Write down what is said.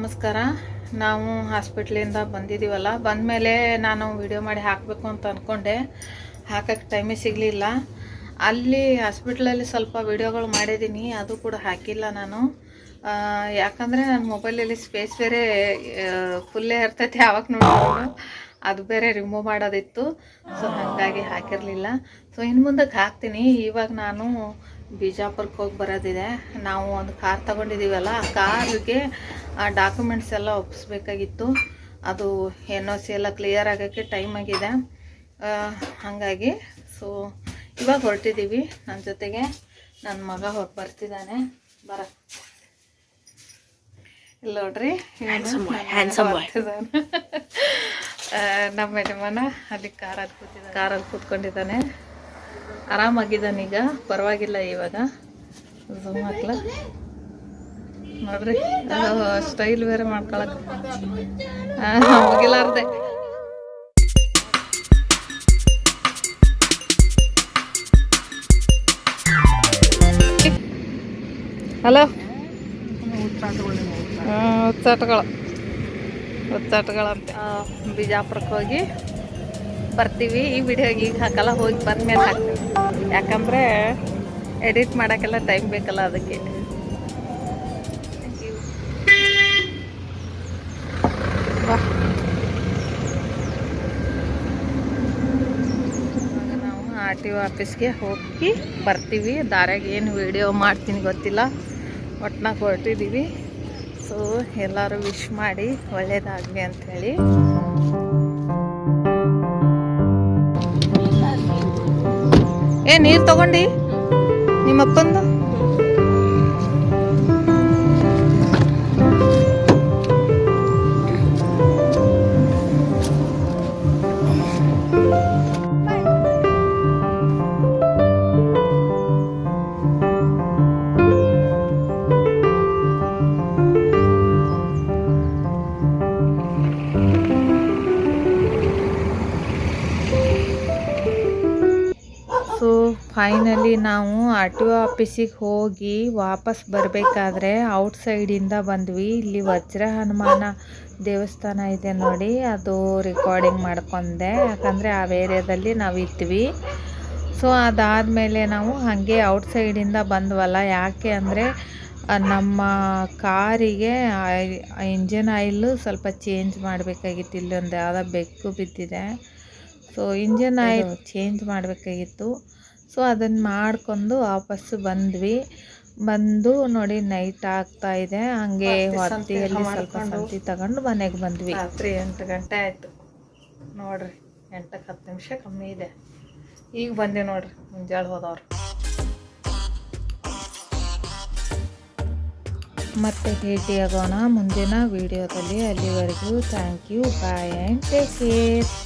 ನಮಸ್ಕಾರ. ನಾವು ಹಾಸ್ಪಿಟ್ಲಿಂದ ಬಂದಿದ್ದೀವಲ್ಲ ಬಂದಮೇಲೆ ನಾನು ವಿಡಿಯೋ ಮಾಡಿ ಹಾಕಬೇಕು ಅಂತ ಅಂದ್ಕೊಂಡೆ ಹಾಕಕ್ಕೆ ಟೈಮೇ ಸಿಗಲಿಲ್ಲ. ಅಲ್ಲಿ ಹಾಸ್ಪಿಟ್ಲಲ್ಲಿ ಸ್ವಲ್ಪ ವಿಡಿಯೋಗಳು ಮಾಡಿದ್ದೀನಿ. ಅದು ಕೂಡ ಹಾಕಿಲ್ಲ ನಾನು. ಯಾಕಂದರೆ ನನ್ನ ಮೊಬೈಲಲ್ಲಿ ಸ್ಪೇಸ್ ಬೇರೆ ಫುಲ್ಲೇ ಇರ್ತೈತಿ ಯಾವಾಗ ನೋಡಿದ್ರು. ಅದು ಬೇರೆ ರಿಮೂವ್ ಮಾಡೋದಿತ್ತು. ಸೊ ಹಾಗಾಗಿ ಹಾಕಿರಲಿಲ್ಲ. ಸೊ ಇನ್ನು ಮುಂದಕ್ಕೆ ಹಾಕ್ತೀನಿ. ಇವಾಗ ನಾನು ಬಿಜಾಪುರಕ್ಕೆ ಹೋಗಿ ಬರೋದಿದೆ. ನಾವು ಒಂದು ಕಾರ್ ತಗೊಂಡಿದ್ದೀವಲ್ಲ ಆ ಕಾರಿಗೆ ಆ ಡಾಕ್ಯುಮೆಂಟ್ಸ್ ಎಲ್ಲ ಒಪ್ಪಿಸ್ಬೇಕಾಗಿತ್ತು ಅದು ಎನ್ ಓ ಸಿ ಎಲ್ಲ ಕ್ಲಿಯರ್ ಆಗೋಕ್ಕೆ ಟೈಮ್ ಆಗಿದೆ. ಹಾಗಾಗಿ ಸೊ ಇವಾಗ ಹೊರಟಿದ್ದೀವಿ ನನ್ನ ಜೊತೆಗೆ ನನ್ನ ಮಗ ಹೊರಗೆ ಬರ್ತಿದ್ದಾನೆ ಬರ. ಇಲ್ಲ ನೋಡ್ರಿ ನಮ್ಮ ಯಜಮಾನ ಅಲ್ಲಿ ಕಾರಲ್ಲಿ ಕೂತಿದ್ದಾನೆ ಕಾರಲ್ಲಿ ಕೂತ್ಕೊಂಡಿದ್ದಾನೆ. ಆರಾಮಾಗಿದ್ದಾನೆ ಈಗ ಪರವಾಗಿಲ್ಲ ಇವಾಗ. ಝೂಮ್ ಹಾಕ್ಲ ನೋಡ್ರಿ ಸ್ಟೈಲ್ ಬೇರೆ ಮಾಡ್ಕೊಳಕ್. ಮುಗಿಲಾರ್ದೆ. ಹಲೋ? ಹುಚ್ಚಾಟಗಳು ಹುಚ್ಚಾಟಗಳಂತೆ ಬಿಜಾಪುರಕ್ಕೆ ಹೋಗಿ ಬರ್ತೀವಿ ಈ ವಿಡಿಯೋಗೆ ಈಗ ಹಾಕಲ್ಲ, ಹೋಗಿ ಬಂದ್ಮೇಲೆ ಹಾಕ್ತೀವಿ ಯಾಕಂದರೆ ಎಡಿಟ್ ಮಾಡೋಕ್ಕೆಲ್ಲ ಟೈಮ್ ಬೇಕಲ್ಲ ಅದಕ್ಕೆ. ನಾವು ಆರ್ ಟಿ ಒ ಆಫೀಸ್ಗೆ ಹೋಗಿ ಬರ್ತೀವಿ. ದಾರ್ಯಾಗ ಏನು ವಿಡಿಯೋ ಮಾಡ್ತೀನಿ ಗೊತ್ತಿಲ್ಲ. ಒಟ್ನಾಗ ಹೊರಟಿದ್ದೀವಿ ಸೊ ಎಲ್ಲರೂ ವಿಶ್ ಮಾಡಿ ಒಳ್ಳೇದಾಗಲಿ ಅಂಥೇಳಿ ಏ ನೀರು ತಗೊಂಡಿ. ನಿಮ್ಮಪ್ಪಂದು ಸೊ ಫೈನಲಿ ನಾವು ಆರ್ ಟಿ ಒ ಆಫೀಸಿಗೆ ಹೋಗಿ ವಾಪಸ್ ಬರಬೇಕಾದ್ರೆ ಔಟ್ ಸೈಡಿಂದ ಬಂದ್ವಿ. ಇಲ್ಲಿ ವಜ್ರ ಹನುಮಾನ ದೇವಸ್ಥಾನ ಇದೆ ನೋಡಿ, ಅದು ರೆಕಾರ್ಡಿಂಗ್ ಮಾಡ್ಕೊಂಡೆ. ಯಾಕಂದರೆ ಆ ಏರಿಯಾದಲ್ಲಿ ನಾವು ಇದ್ವಿ. ಸೊ ಅದಾದಮೇಲೆ ನಾವು ಹಾಗೆ ಔಟ್ ಸೈಡಿಂದ ಬಂದ್ವಲ್ಲ, ಯಾಕೆ ಅಂದರೆ ನಮ್ಮ ಕಾರಿಗೆ ಇಂಜಿನ್ ಆಯಿಲು ಸ್ವಲ್ಪ ಚೇಂಜ್ ಮಾಡಬೇಕಾಗಿತ್ತು. ಇಲ್ಲೊಂದು ಯಾವುದೋ ಬೆಕ್ಕು ಬಿದ್ದಿದೆ. ಸೊ ಇಂಜನ್ ಆಯಿಲ್ ಚೇಂಜ್ ಮಾಡಬೇಕಾಗಿತ್ತು. ಸೊ ಅದನ್ನು ಮಾಡ್ಕೊಂಡು ವಾಪಸ್ಸು ಬಂದ್ವಿ. ಬಂದು ನೋಡಿ ನೈಟ್ ಆಗ್ತಾ ಇದೆ. ಹಂಗೆ ಹೊತ್ತಿಯಲ್ಲಿ ಸ್ವಲ್ಪ ಸಂತಿ ತಗೊಂಡು ಮನೆಗೆ ಬಂದ್ವಿ. ರಾತ್ರಿ ಎಂಟು ಗಂಟೆ ಆಯಿತು. ನೋಡ್ರಿ ಎಂಟಕ್ಕೆ ಹತ್ತು ನಿಮಿಷ ಕಮ್ಮಿ ಇದೆ. ಈಗ ಬಂದೆ ನೋಡ್ರಿ ಮುಂಜಾಳೆ ಹೋದವ್ರು. ಮತ್ತೆ ಭೇಟಿಯಾಗೋಣ ಮುಂದಿನ ವಿಡಿಯೋದಲ್ಲಿ. ಅಲ್ಲಿವರೆಗೂ thank you bye and take care